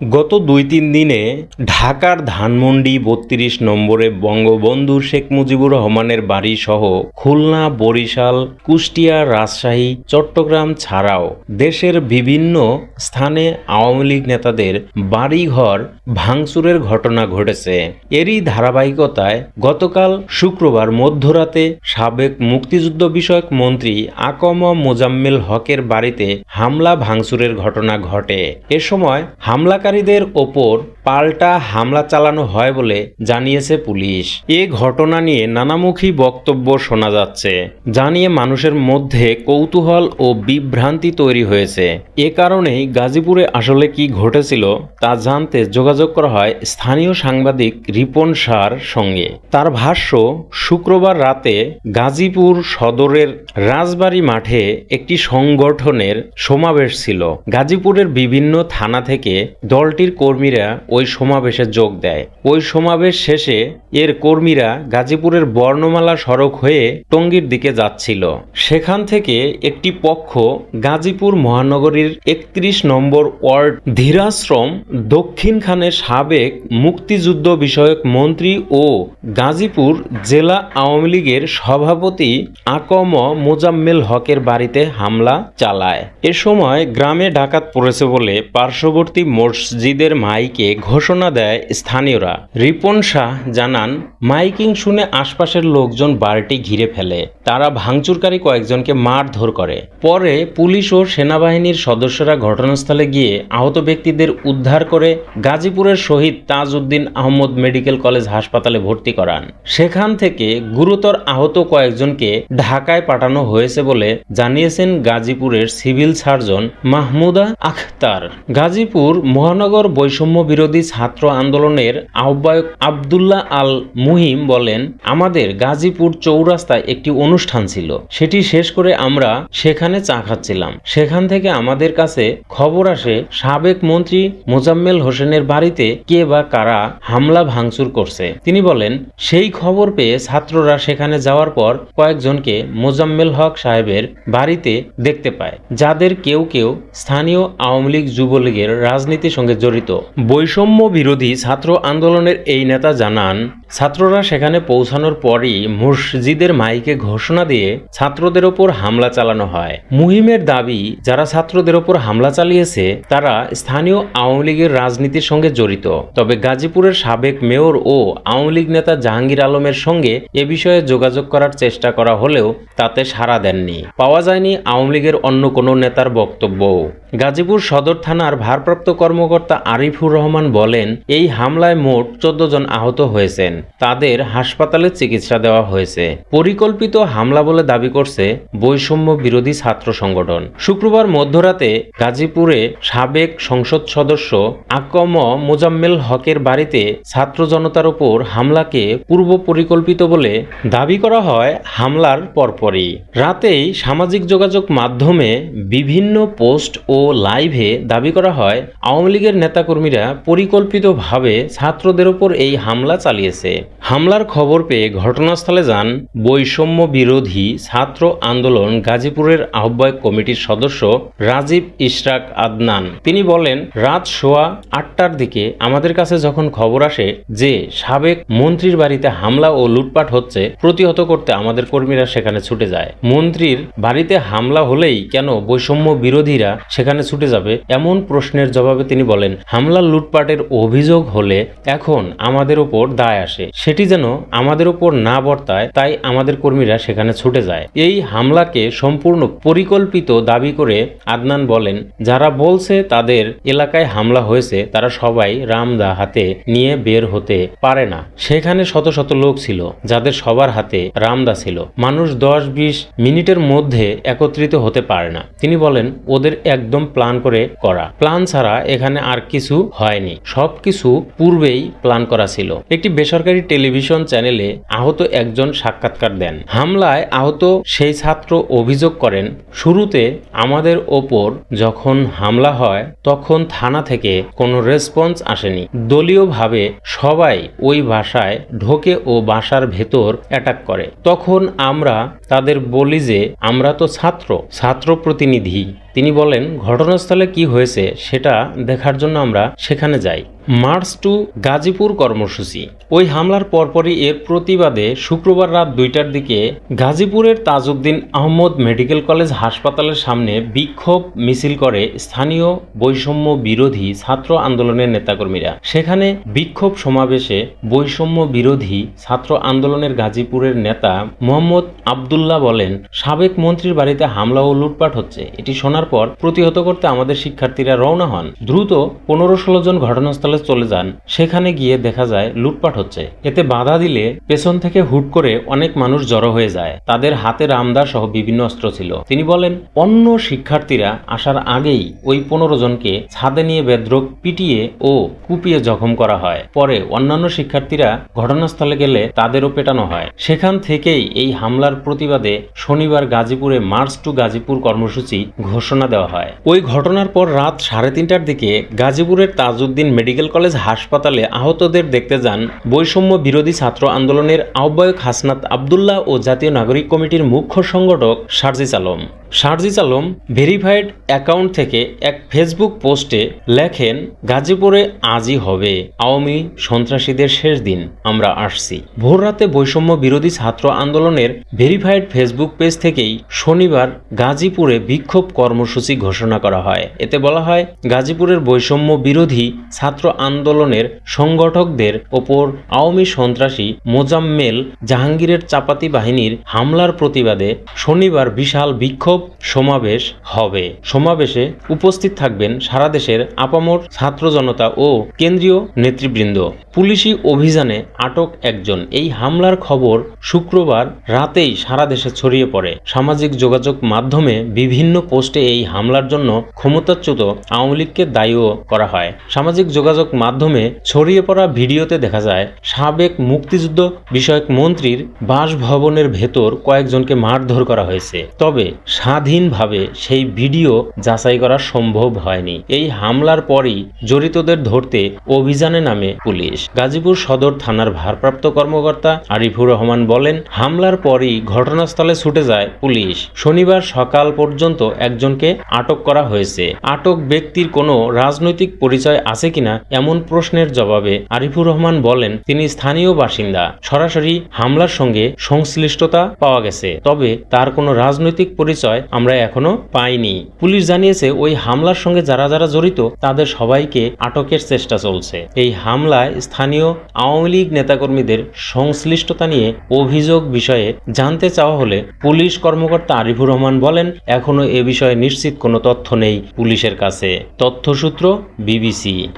গত দুই তিন দিনে ঢাকার ধানমন্ডি বত্রিশ নম্বরে বঙ্গবন্ধু শেখ মুজিবুর রহমানের বাড়ি সহ খুলনা, বরিশাল, কুষ্টিয়া, রাজশাহী, চট্টগ্রাম ছাড়াও দেশের বিভিন্ন স্থানে আওয়ামী লীগ নেতাদের বাড়িঘর ভাঙচুরের ঘটনা ঘটেছে। এরই ধারাবাহিকতায় গতকাল শুক্রবার মধ্যরাতে সাবেক মুক্তিযুদ্ধ বিষয়ক মন্ত্রী আকম মোজাম্মেল হকের বাড়িতে হামলা ভাঙচুরের ঘটনা ঘটে। এ সময় হামলাকারীদের ওপর পাল্টা হামলা চালানো হয় বলে জানিয়েছে পুলিশ। এ ঘটনা নিয়ে নানামুখী বক্তব্য শোনা যাচ্ছে। জানিয়ে মানুষের মধ্যে কৌতূহল ও বিভ্রান্তি তৈরি হয়েছে। এ কারণেই গাজীপুরে আসলে কি ঘটেছিল তা জানতে যোগাযোগ করা হয় স্থানীয় সাংবাদিক রিপন সার সঙ্গে। তার ভাষ্য, শুক্রবার রাতে গাজীপুর সদরের রাজবাড়ী মাঠে একটি সংগঠনের সমাবেশ ছিল। গাজীপুরের বিভিন্ন থানা থেকে দলটির কর্মীরা ওই সমাবেশে যোগ দেয়। ওই সমাবেশ শেষে এর কর্মীরা গাজীপুরের বর্ণমালা সড়ক হয়ে টঙ্গীর দিকে যাচ্ছিল। সেখান থেকে একটি পক্ষ গাজীপুর মহানগরীর একত্রিশ নম্বর ওয়ার্ড ধীরাশ্রম দক্ষিণ খানের সাবেক মুক্তিযুদ্ধ বিষয়ক মন্ত্রী ও গাজীপুর জেলা আওয়ামী লীগের সভাপতি আকম মোজাম্মেল হকের বাড়িতে হামলা চালায়। এ সময় গ্রামে ডাকাত পড়েছে বলে পার্শ্ববর্তী মসজিদের মাইকে ঘোষণা দেয় স্থানীয়রা। রিপন শাহ জানান মাইকিং শুনে আশপাশের লোকজন বাড়িটি ঘিরে ফেলে। তারা ভাঙচুরকারী কয়েকজনকে মারধর করে। পরে পুলিশ ও সেনাবাহিনীর সদস্যরা ঘটনাস্থলে গিয়ে আহত ব্যক্তিদের উদ্ধার করে গাজীপুরের শহীদ তাজউদ্দিন আহমদ মেডিকেল কলেজ হাসপাতালে ভর্তি করান। সেখান থেকে গুরুতর আহত কয়েকজনকে ঢাকায় পাঠানো হয়েছে বলে জানিয়েছেন গাজীপুরের সিভিল সার্জন মাহমুদা আখতার। গাজীপুর মহানগর বৈষম্য বিরোধী ছাত্র আন্দোলনের আহ্বায়ক আবদুল্লাহ আল মুহিম বলেন, আমাদের গাজীপুর চৌরাস্তায় একটি অনুষ্ঠান ছিল। সেটি শেষ করে আমরা সেখানে চা খাচ্ছিলাম। সেখান থেকে আমাদের কাছে খবর আসে, সাবেক মন্ত্রী মোজাম্মেল হোসেনের বাড়িতে কে বা কারা হামলা ভাঙচুর করছে। তিনি বলেন, সেই খবর পেয়ে ছাত্ররা সেখানে যাওয়ার পর কয়েকজনকে মোজাম্মেল হক সাহেবের বাড়িতে দেখতে পায়, যাদের কেউ কেউ স্থানীয় আওয়ামী লীগ যুবলীগের রাজনীতির সঙ্গে জড়িত। বৈষম্য বিরোধী ছাত্র আন্দোলনের এই নেতা জানান ছাত্ররা সেখানে পৌঁছানোর পরই মসজিদের মাইকে ঘোষণা দিয়ে ছাত্রদের ওপর হামলা চালানো হয়। মুহিমের দাবি, যারা ছাত্রদের ওপর হামলা চালিয়েছে, তারা স্থানীয় আওয়ামী লীগের রাজনীতির সঙ্গে জড়িত। তবে গাজীপুরের সাবেক মেয়র ও আওয়ামী লীগ নেতা জাহাঙ্গীর আলমের সঙ্গে এ বিষয়ে যোগাযোগ করার চেষ্টা করা হলেও তাতে সাড়া দেননি। পাওয়া যায়নি আওয়ামী লীগের অন্য কোনো নেতার বক্তব্য গাজীপুর সদর থানার ভারপ্রাপ্ত কর্মকর্তা আরিফুর রহমান বলেন, এই হামলায় মোট চোদ্দ জন আহত হয়েছেন। তাদের হাসপাতালে চিকিৎসা দেওয়া হয়েছে। পরিকল্পিত হামলা বলে দাবি করছে বৈষম্য বিরোধী ছাত্র সংগঠন। শুক্রবার মধ্যরাতে গাজীপুরে সাবেক সংসদ সদস্য আকম মোজাম্মেল হকের বাড়িতে ছাত্র জনতার ওপর হামলাকে পূর্ব পরিকল্পিত বলে দাবি করা হয় হামলার পরপরই। রাতেই সামাজিক যোগাযোগ মাধ্যমে বিভিন্ন পোস্ট ও লাইভে দাবি করা হয়, আওয়ামী লীগের নেতাকর্মীরা পরিকল্পিতভাবে ছাত্রদের ওপর এই হামলা চালিয়েছে। este, হামলার খবর পেয়ে ঘটনাস্থলে যান বৈষম্য বিরোধী ছাত্র আন্দোলন গাজীপুরের আহ্বায়ক কমিটির সদস্য রাজীব ইশরাক আদনান। তিনি বলেন, রাত সোয়া আটটার দিকে আমাদের কাছে যখন খবর আসে যে সাবেক মন্ত্রীর বাড়িতে হামলা ও লুটপাট হচ্ছে, প্রতিহত করতে আমাদের কর্মীরা সেখানে ছুটে যায়। মন্ত্রীর বাড়িতে হামলা হলেই কেন বৈষম্য বিরোধীরা সেখানে ছুটে যাবে? এমন প্রশ্নের জবাবে তিনি বলেন, হামলা লুটপাটের অভিযোগ হলে এখন আমাদের ওপর দায় আসে। সেটি যেন আমাদের ওপর না বর্তায়, তাই আমাদের কর্মীরা সেখানে ছুটে যায়। এই হামলাকে সম্পূর্ণ পরিকল্পিত দাবি করে আদনান বলেন, যারা বলছে তাদের এলাকায় হামলা হয়েছে, তারা সবাই রামদা হাতে নিয়ে বের হতে পারে না। সেখানে শত শত লোক ছিল, যাদের সবার হাতে রামদা ছিল। মানুষ দশ বিশ মিনিটের মধ্যে একত্রিত হতে পারে না। তিনি বলেন, ওদের একদম প্ল্যান করে করা। প্ল্যান ছাড়া এখানে আর কিছু হয়নি। সব কিছু পূর্বেই প্ল্যান করা ছিল। একটি বেসরকারি টেলিভিশন চ্যানেলে আহত একজন সাক্ষাৎকার দেন। হামলায় আহত সেই ছাত্র অভিযোগ করেন, শুরুতে আমাদের ওপর যখন হামলা হয়, তখন থানা থেকে কোনো রেসপন্স আসেনি। দলীয়ভাবে সবাই ওই বাসায় ঢোকে ও বাসার ভেতর অ্যাটাক করে। তখন আমরা তাদের বলি যে, আমরা তো ছাত্র ছাত্র প্রতিনিধি। তিনি বলেন, ঘটনাস্থলে কি হয়েছে সেটা দেখার জন্য আমরা সেখানে যাই। মার্চ টু গাজীপুর কর্মসূচি। ওই হামলার পরপরই এর প্রতিবাদে শুক্রবার রাত দুইটার দিকে গাজীপুরের তাজউদ্দিন আহমদ মেডিকেল কলেজ হাসপাতালের সামনে বিক্ষোভ মিছিল করে স্থানীয় বৈষম্য বিরোধী ছাত্র আন্দোলনের নেতাকর্মীরা। সেখানে বিক্ষোভ সমাবেশে বৈষম্য বিরোধী ছাত্র আন্দোলনের গাজীপুরের নেতা মোহাম্মদ আবদুল্লাহ বলেন, সাবেক মন্ত্রীর বাড়িতে হামলা ও লুটপাট হচ্ছে। এটি শোনার পর প্রতিহত করতে আমাদের শিক্ষার্থীরা রওনা হন। দ্রুত পনেরো ষোলো জন ঘটনাস্থলে চলে যান। সেখানে গিয়ে দেখা যায় লুটপাট হচ্ছে। এতে বাধা দিলে পেছন থেকে হুট করে অনেক মানুষ জড়ো হয়ে যায়। তাদের হাতে রামদা সহ বিভিন্ন অস্ত্র ছিল। তিনি বলেন, অন্য শিক্ষার্থীরা আসার আগেই ওই পনেরো জনকে ছাদে নিয়ে বেদ্রক পিটিয়ে ও কুপিয়ে জখম করা হয়। পরে অন্যান্য শিক্ষার্থীরা ঘটনাস্থলে গেলে তাদেরও পেটানো হয়। সেখান থেকেই এই হামলার প্রতিবাদে শনিবার গাজীপুরে মার্চ টু গাজীপুর কর্মসূচি ঘোষণা দেওয়া হয়। ওই ঘটনার পর রাত সাড়ে তিনটার দিকে গাজীপুরের তাজউদ্দিন মেডিকেল কলেজ হাসপাতালে আহতদের দেখতে যান বৈষম্য বিরোধী ছাত্র আন্দোলনের আহ্বায়ক হাসনাত আবদুল্লাহ ও জাতীয় নাগরিক কমিটির মুখ্য সংগঠক সার্জিস আলম। সার্জিস আলম ভেরিফাইড অ্যাকাউন্ট থেকে এক ফেসবুক পোস্টে লেখেন, গাজীপুরে আজই হবে। আওয়ামী সন্ত্রাসীদের শেষ দিন। আমরা আসছি। ভোররাতে বৈষম্য বিরোধী ছাত্র আন্দোলনের ভেরিফাইড ফেসবুক পেজ থেকেই শনিবার গাজীপুরে বিক্ষোভ কর্মসূচি ঘোষণা করা হয়। এতে বলা হয়, গাজীপুরের বৈষম্য বিরোধী ছাত্র আন্দোলনের সংগঠকদের ওপর আওয়ামী সন্ত্রাসী মোজাম্মেল জাহাঙ্গীরের চাপাতি বাহিনীর হামলার প্রতিবাদে শনিবার বিশাল বিক্ষোভ সমাবেশ হবে। সমাবেশে উপস্থিত থাকবেন সারা দেশের আপামর ছাত্র জনতা ও কেন্দ্রীয় নেতৃবৃন্দ। পুলিশি অভিযানে আটক একজন। এই হামলার খবর শুক্রবার রাতেই সারা দেশে ছড়িয়ে পড়ে। সামাজিক যোগাযোগ মাধ্যমে বিভিন্ন পোস্টে এই হামলার জন্য ক্ষমতাচ্যুত আওয়ামী লীগকে দায়ীও করা হয়। সামাজিক যোগাযোগ মাধ্যমে ছড়িয়ে পড়া ভিডিওতে দেখা যায়, সাবেক মুক্তিযুদ্ধ বিষয়ক মন্ত্রীর বাসভবনের ভেতর কয়েকজনকে মারধর করা হয়েছে। তবে স্বাধীনভাবে সেই ভিডিও যাচাই করা সম্ভব হয়নি। এই হামলার পরই জড়িতদের ধরতে অভিযানে নামে পুলিশ। গাজীপুর সদর থানার ভারপ্রাপ্ত কর্মকর্তা আরিফুর রহমান বলেন, হামলার পরই ঘটনাস্থলে ছুটে যায় পুলিশ। শনিবার সকাল পর্যন্ত একজনকে আটক করা হয়েছে। আটক ব্যক্তির কোনো রাজনৈতিক পরিচয় আছে কিনা এমন প্রশ্নের জবাবে আরিফুর রহমান বলেন, তিনি স্থানীয় বাসিন্দা। সরাসরি হামলার সঙ্গে সংশ্লিষ্টতা পাওয়া গেছে, তবে তার কোনো রাজনৈতিক পরিচয় আমরা এখনও পাইনি। পুলিশ জানিয়েছে, ওই হামলার সঙ্গে যারা যারা জড়িত, তাদের সবাইকে আটকের চেষ্টা চলছে। এই হামলায় স্থানীয় আওয়ামী লীগ নেতাকর্মীদের সংশ্লিষ্টতা নিয়ে অভিযোগ বিষয়ে জানতে চাওয়া হলে পুলিশ কর্মকর্তা আরিফুর রহমান বলেন, এখনও এ বিষয়ে নিশ্চিত কোনো তথ্য নেই পুলিশের কাছে। তথ্যসূত্র বিবিসি।